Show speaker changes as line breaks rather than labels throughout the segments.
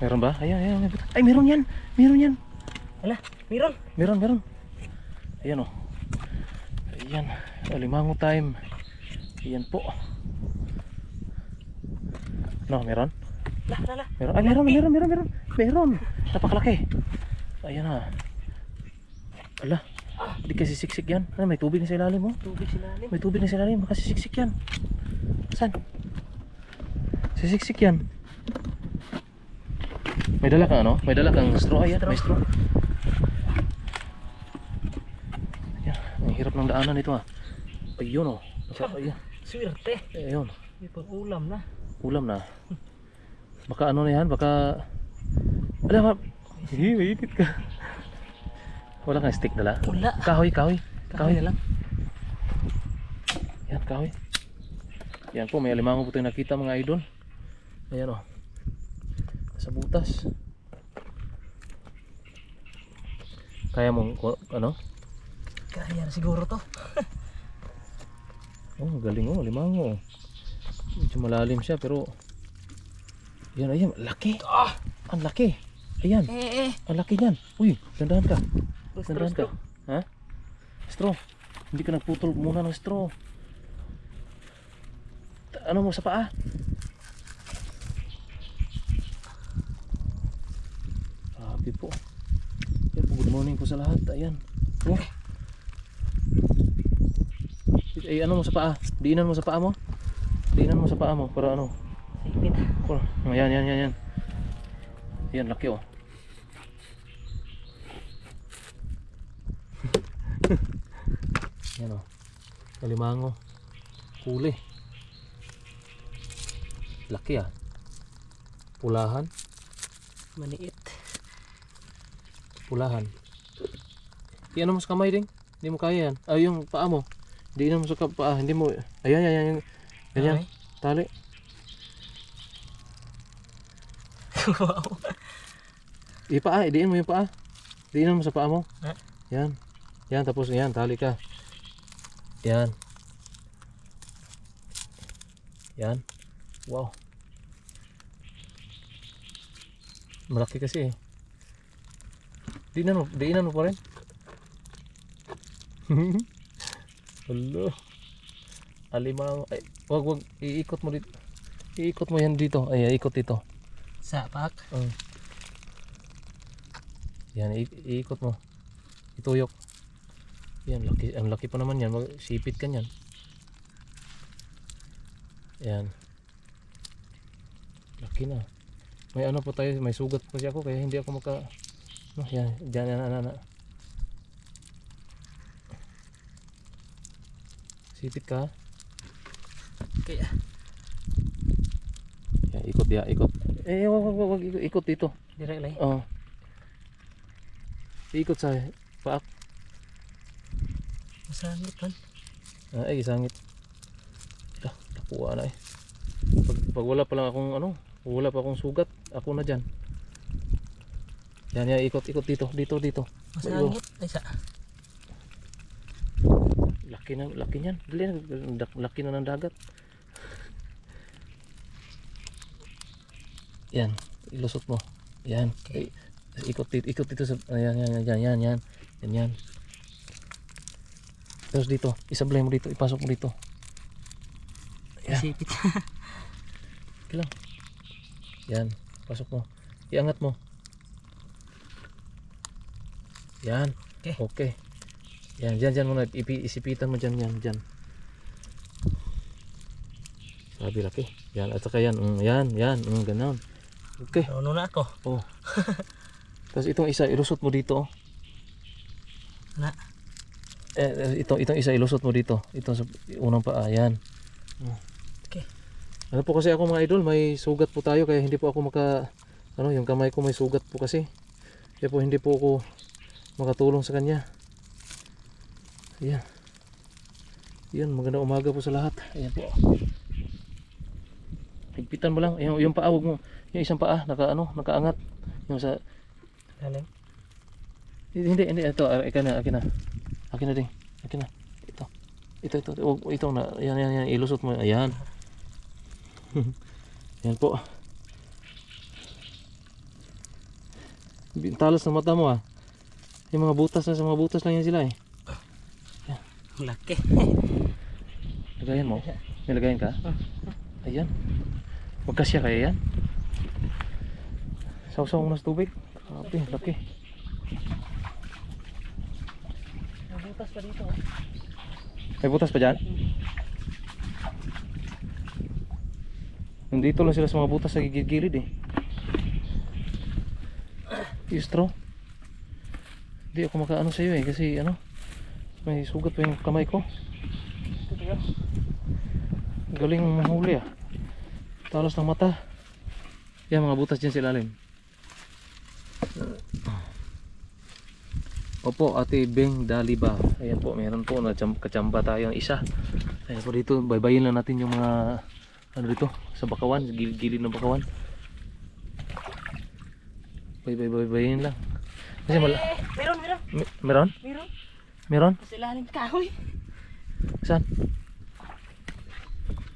Meron ba? Ayan, ayan. may. Ay, meron yan. Meron yan.
Ala, meron.
Meron, meron. Ayan o. Ayan. Alimango time. Ayan po. No, meron?
La, la, la.
Meron. Ay, meron, meron, meron, meron. Meron. Napakalaki. Ayan na. Ala. Di kasi siksik yan. Ano, may tubig na sa ilalim mo.
Tubig silalim.
May tubig na sa ilalim. Baka sisiksik yan. Saan? Sisiksik yan. May dala kang ano? May dala kang straw. Ayan, may straw. Ayan. Ang hirap ng daanan ito ah. Ayun oh. Ayan.
Swerte.
Ayun.
May pang ulam na.
Ulam na. Baka ano na yan? Baka... Ala, ma... Hindi, maipit ka. Wala kang stick dala?
Wala.
Kahoy, kahoy.
Kahoy na lang.
Yan, kahoy. Yan po, may alimango po tayong nakita mga idol. Ayan o. Sa butas. Kaya mong, ano?
Kaya siguro to.
Oh, galing oh, alimango. Medyo malalim siya pero... Yan, ayan, laki.
Ah!
Ang laki. Ayan,
Eh, eh.
ang laki niyan. Uy, dandahan ka. Dandahan ka. Ha? Straw. Hindi ka nagputol muna ng straw. Ano mo sa paa? Sabi po. Yan po sa lahat. Ayan. Oh. Ay, ano mo sa paa? Diinan mo sa paa mo? Diinan mo sa paa mo para ano?
Sipit.
Oh, ayan, yan, yan, yan. Yan, laki oh. yan oh. Kalimango. Huli. Laki ah. Pulahan.
Maniit.
Pulahan. Iyan mo sa kamay ding. Hindi mo kaya yan. Ay, yung paa mo. Hindi mo sa paa. Hindi mo. Ayan, yan, yan. yan. Ganyan.
Okay.
Tali.
wow.
Ipaa, idiin mo yung paa. Diinan mo sa paa mo.
Ha?
Yan. Yan, tapos yan, tali ka. Yan. Yan. Wow. Malaki kasi eh. Diinan mo, diinan mo pa rin. Hello. Alimango. Ay, wag wag iikot mo dito. Iikot mo yan dito. Ay, iikot dito.
Sapak.
Oh. Yan, i- iikot mo. Ituyok. Yan, laki, ang laki pa naman yan. Mag, sipit ka yan. Yan. Laki na. May ano po tayo, may sugat po kasi ako kaya hindi ako maka... No, yan, dyan, yan, yan, yan. Sipit ka.
Kaya.
Yan, ikot ya, ikot. Eh, wag, wag, wag, ikot, ikot dito.
Direct lay.
Oo. Ikot sa paak.
Masangit man.
Ah, ay, isangit. Ah, nakuha na eh. Pag, pag wala pa lang akong ano, wala pa akong sugat, ako na dyan. Yan, yan, ikot, ikot dito, dito, dito.
Masangit. Ay, sa.
Laki na, laki niyan. Dali na, laki na ng dagat. Yan, ilusot mo. Yan.
Okay.
Ay, ikot dito, ikot dito sa, ayan, yan, yan, yan, yan, yan, yan, yan. Tapos dito, isablay mo dito, ipasok mo dito. Yan.
Sipit.
Okay lang. Yan, pasok mo. Iangat mo. Yan.
Okay.
Okay. Yan, dyan, dyan muna. Ipi, isipitan mo dyan, yan, dyan. Sabi laki. Yan, at saka yan. Mm, yan, yan. Mm, ganun. Okay.
Ano na ako?
Oh. Tapos itong isa, ilusot mo dito. oh.
Na.
Eh, eh, ito, itong isa, ilusot mo dito. Ito sa unang paa. Yan.
Okay.
Ano po kasi ako mga idol, may sugat po tayo kaya hindi po ako maka ano, yung kamay ko may sugat po kasi. Kaya po hindi po ako makatulong sa kanya. Ayan. Yan, magandang umaga po sa lahat. Ayan po. Higpitan mo lang. Yung, yung paa, huwag mo. Yung isang paa, naka, ano, nakaangat. Yung sa,
Galing.
hindi, hindi. Ito, ah, akin na, akin na. Akin na din. Akin na. Ito. Ito, ito. Ito, ito na. Ayan, ayan, ayan. Ilusot mo. Ayan. Yan po. Talas ng mata mo ah. Yung mga butas na sa mga butas lang yan sila eh.
Ang laki.
Lagayan mo. May lagayan ka? Ayan. Magkasya kaya yan? Sausaw mo na sa tubig. Grabe, laki.
Ang butas pa dito.
May butas pa dyan? Nandito lang sila sa mga butas sa gilid-gilid eh. Straw. Hindi ako makaano sa'yo eh kasi ano may sugat pa yung kamay ko. Galing mahuli ah. Talos ng mata. Yan mga butas dyan sa ilalim. Opo, Ate Beng Daliba. Ayan po, meron po kachamba tayo ng isa. Ayan po dito, baybayin lang natin yung mga ano dito, sa bakawan, gilid-gilid ng bakawan. Baybay-baybayin lang. Kasi mal
Eh, meron, meron.
Me- meron?
Meron.
Meron?
Sa ilalim kahoy.
Saan?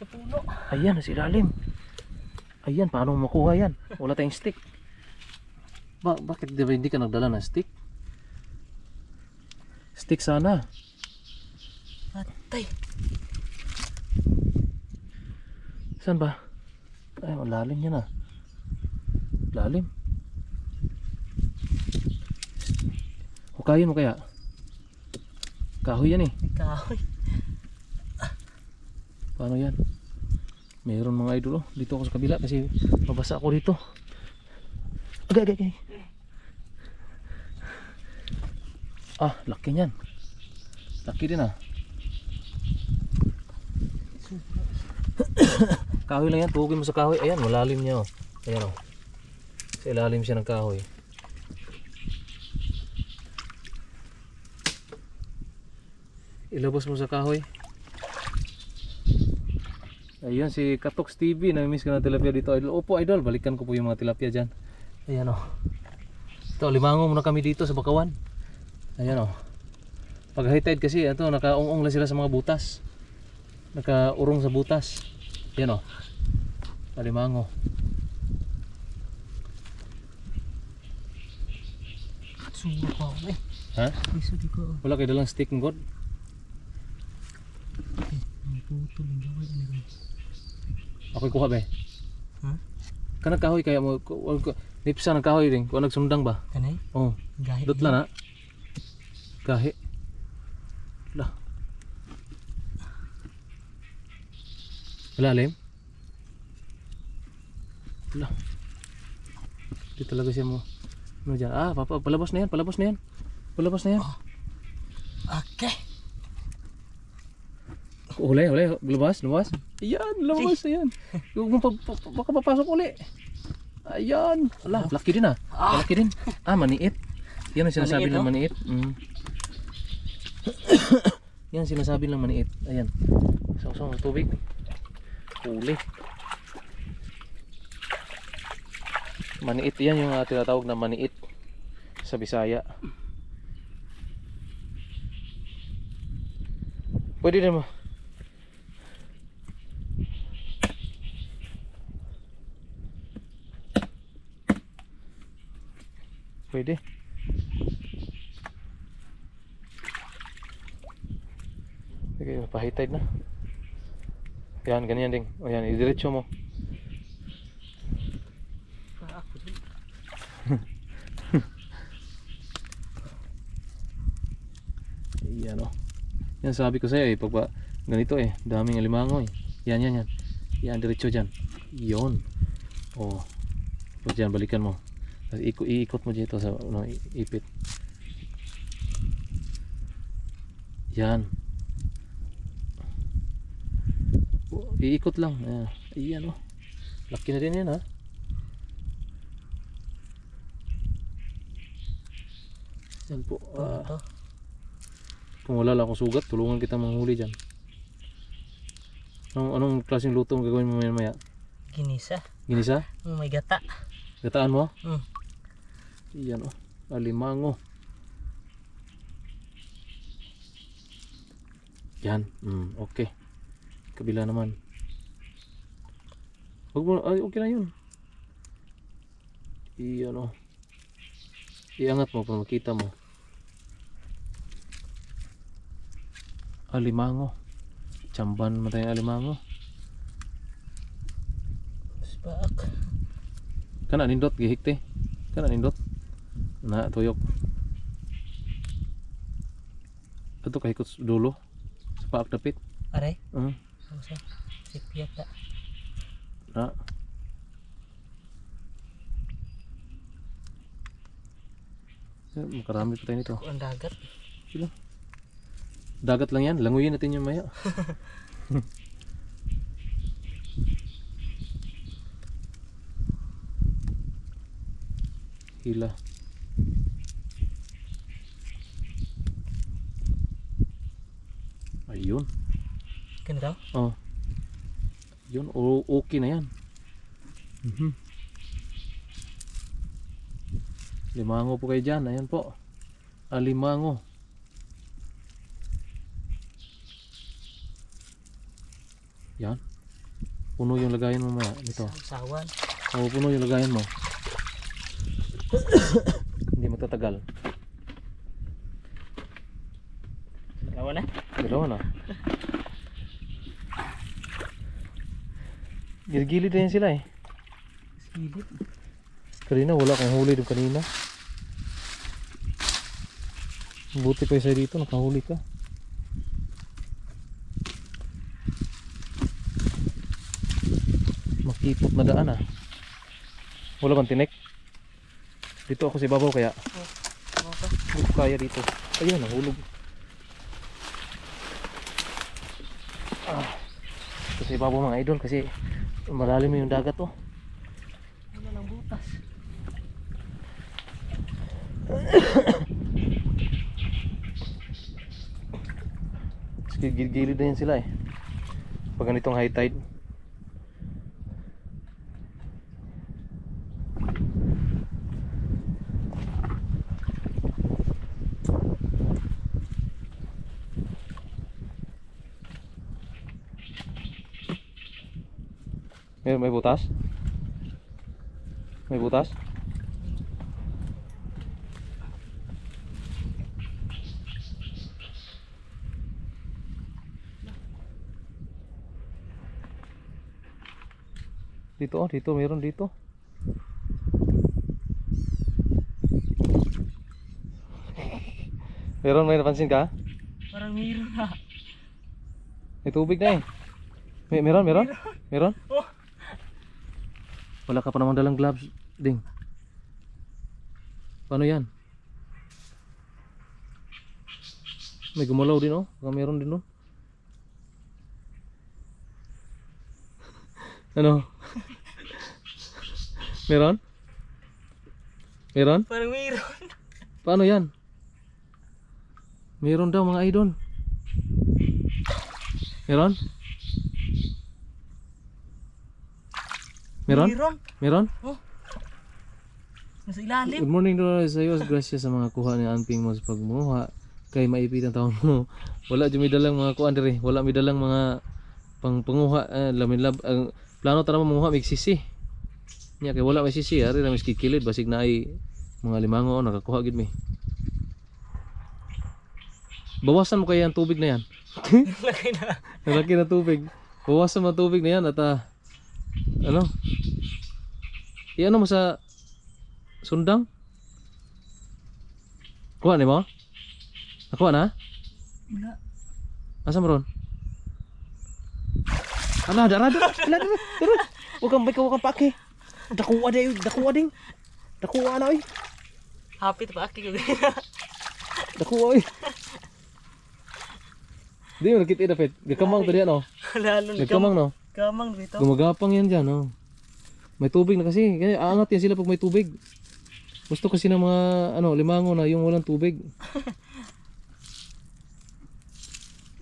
Sa puno.
Ayan, nasa ilalim. Ayan, paano mo makuha yan? Wala tayong stick. Ba bakit di ba hindi ka nagdala ng stick? Stick sana.
Patay.
Saan ba? Ay, malalim yan ah. Lalim. Hukayin mo kaya? Kahoy yan eh.
Kahoy.
Paano yan? Meron mga idol oh. Dito ako sa kabila kasi mabasa ako dito. Agay, agay, agay. Ah, laki niyan. Laki din ah. kahoy lang yan. Tugin mo sa kahoy. Ayan, malalim niya oh. Ayan oh. Sa ilalim siya ng kahoy. Ilabas mo sa kahoy. Ayun si Katox TV, nami-miss ka ng tilapia dito idol. Opo idol, balikan ko po yung mga tilapia dyan. Ayan o. Ito, limango muna kami dito sa Bakawan. Ayan o. Pag high tide kasi, ito, nakaungong lang sila sa mga butas. Nakaurong sa butas. Ayan o. Limango.
Sumo ko ako eh.
Ha?
Ko.
Wala kayo dalang stick ng god?
Ang putol yung gawin. Ano ba?
Ako'y kuha be.
Ha?
Kanang kahoy kaya mo, nipsa ng kahoy rin. Kung nagsundang ba?
Kanay?
Oh,
Gahi.
dot lang na. Kahi. Lah. Malalim? Lah. Di talaga siya mo. Ano dyan? Ah, papa, palabas na yan, palabas na yan. Palabas na yan.
Okay.
Uli, uli, lumabas, lumabas. Ayan, lumabas, ayan. Pa, pa- baka papasok uli. Ayan. Ala, laki din ah. Laki din. Ah, maniit. Yan ang sinasabi ng maniit. Mm. Yan sinasabi ng maniit. Ayan. Sausaw sa tubig. Huli. Maniit yan yung uh, tinatawag na maniit sa Bisaya. Pwede din mo. Pwede. Sige, pahitid na. Yan, ganyan din. O yan, idiretso mo. Yan o. Yan sabi ko sa'yo eh, pag ba, ganito eh, daming alimango eh. Yan, yan, yan. Yan, diretso dyan. Yon. O. Tapos dyan, balikan mo. Iko, iikot mo dito sa i- ipit. Yan. Iikot lang. Ayan. Ayan o. Laki na din yan ha. Yan po. ah.
Ito.
Kung wala lang akong sugat, tulungan kita manghuli dyan. Anong, anong klaseng luto ang gagawin mo maya maya?
Ginisa.
Ginisa?
Oh, may gata.
Gataan mo?
Hmm.
Iyan oh. Alimango. Yan. Mm, okay. Kabila naman. Wag mo, ay, okay na yun. Iyan oh. Iangat mo para makita mo. Alimango. Chamban mo tayong alimango.
Spak.
Kana nindot gihikte. Kana nindot. Na tuyok. Ato kahikot dulo. Sa paak dapit.
Aray.
Uh,
Ano sa? Sipyat ta.
na. Eh, Makarami pa tayo nito.
Ang dagat.
Dagat lang yan. Languyin natin yung maya. Hila. Ayun.
Kano daw?
Oh. Yun, o okay na yan. Mhm. Limango po kayo dyan. Ayan po. Alimango. Yan. Puno yung lagayan mo maya. Ito.
Sawan.
Oo, puno yung lagayan mo. Hindi matatagal.
Dalawa na.
Dalawa na. Gilgilid yan sila eh.
Silip.
Kanina wala kang huli doon kanina. Buti pa isa dito, nakahuli ka. Makipot na daan ah. Wala bang tinik? Dito ako si Babaw kaya ko kaya dito. Ayun, nahulog. Ah. Kasi Babaw mga idol kasi malalim yung dagat oh.
Wala lang butas.
Sige, gilid na yan sila eh. Pag ganitong high tide. May, may butas? May butas? Dito oh, dito meron dito. meron may napansin ka?
Parang meron na.
May tubig na eh. May, meron, meron? Meron?
Oh.
Wala ka pa namang dalang gloves, ding. Paano yan? May gumalaw din oh. Baka meron din oh. ano? meron? Meron?
Parang meron.
Paano yan? Meron daw mga idol. Meron? Meron?
Meron.
Meron?
Nasa ilalim.
Good morning Dora sa iyo. Gracias sa mga kuha ni Anping mo sa pagmuha. Kay maipit ang taon mo. Wala may dalang mga kuha dire. Wala may dalang mga pang panguha. Uh, lamin lab. Ang plano tara mamuha may sisi. Nya kay wala may sisi. Ari may kikilid. Basig na ay mga limango. Oh, nakakuha gid mi. Bawasan mo kaya ang tubig na yan.
Lagay na.
Malaki na tubig. Bawasan mo tubig na yan at ah, ano? Iano mo sa sundang? Kuha ni mo? Nakuha na?
Wala.
Asa mo ron? Ala, dara, dara, dara, dara, dara. Huwag kang, huwag kang pake. Dakuha din, dakuha din. Dakuha na, oy.
Hapit pa aki ko.
Dakuha, oy. Di mo nakita dapat. Gakamang to diyan, oh.
Lalo na.
Nagkamang, no?
Kamang dito.
Gumagapang yan dyan, oh. May tubig na kasi. Kaya aangat yan sila pag may tubig. Gusto kasi ng mga ano, limango na yung walang tubig.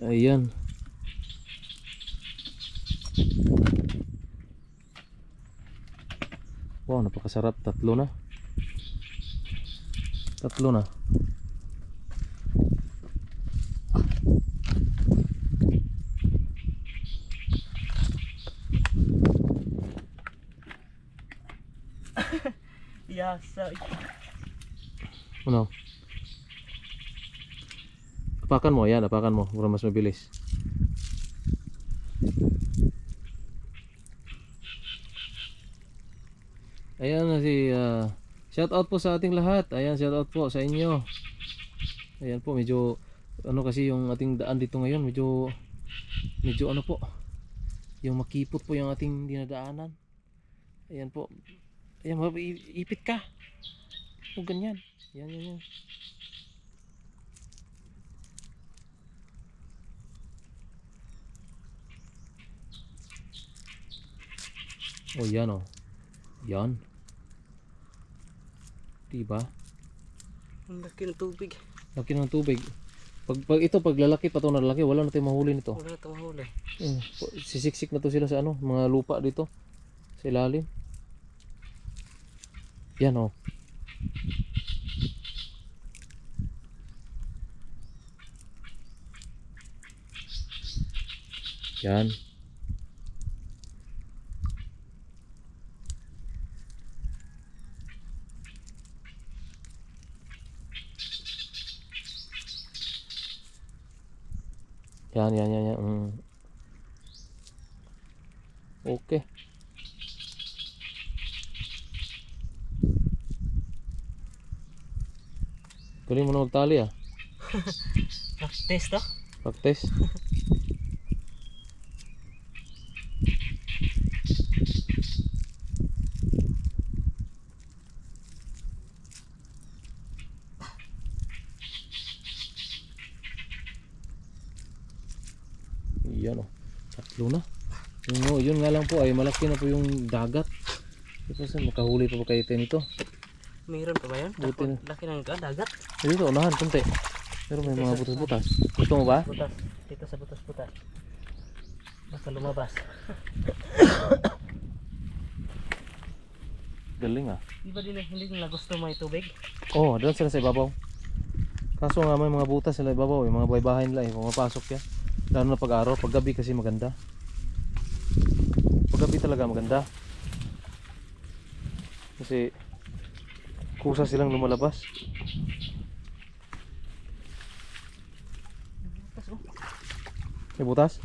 Ayan. Wow, napakasarap. Tatlo na. Tatlo na.
Yasa.
Ano? Apakan mo, yan, apakan mo, para mas mabilis. Ayan na si ah, shout out po sa ating lahat. Ayan, shout out po sa inyo. Ayan po, medyo ano kasi yung ating daan dito ngayon, medyo medyo ano po, yung makipot po yung ating dinadaanan. Ayan po. Ayan, ipit ka. Huwag ganyan. Yan, yan, yan. Oh, yan oh. Yan. Diba?
Ang laki ng tubig.
Laki ng tubig. Pag, pag ito, pag lalaki pa to na lalaki, wala na tayong mahuli nito.
Wala na ito mahuli.
Mm, sisiksik na to sila sa ano, mga lupa dito. Sa ilalim. Yan. Yan. Yan, yan, yan, yan. Mm. Okay. Galing mo na magtali ah.
Practice to?
Practice. Yan oh. Tatlo na. Yun, oh, yun nga lang po ay malaki na po yung dagat. Tapos makahuli pa ba kayo nito?
Mayroon pa ba yun?
Buti na.
Laki ng ah, dagat.
Dito, unahan, kunti. Pero may mga butas-butas. Gusto mo ba?
Butas. Dito sa butas-butas. Basta lumabas.
Galing ah.
Di ba din hindi nila gusto may tubig?
Oo, oh, doon sila sa ibabaw. Kaso nga may mga butas sila ibabaw, yung mga baybahay nila eh, pumapasok yan. Lalo na pag araw, pag gabi kasi maganda. Pag gabi talaga maganda. Kasi kusa silang lumalabas.
Butas oh.
May butas?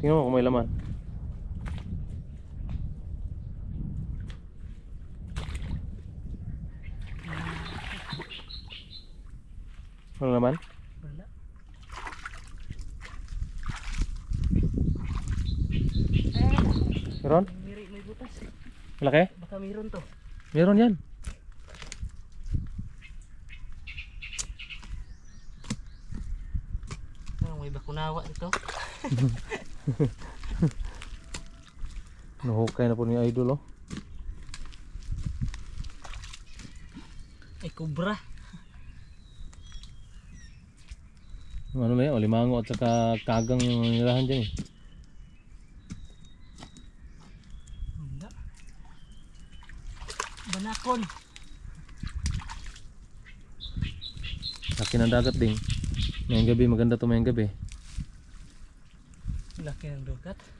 Tingnan mo kung may laman. Ano laman?
Wala.
Meron?
May, may butas.
Malaki?
Baka mayroon to.
Meron yan.
Ah, may bakunawa ito.
Nahukay na po ni Idol oh.
Ay, kubra.
Ano na yan, limango at saka kagang yung nilahan dyan eh.
Wala. Banakon.
Laki ng dagat din. Ngayong gabi, maganda to ngayong gabi.
Laki ng dugat.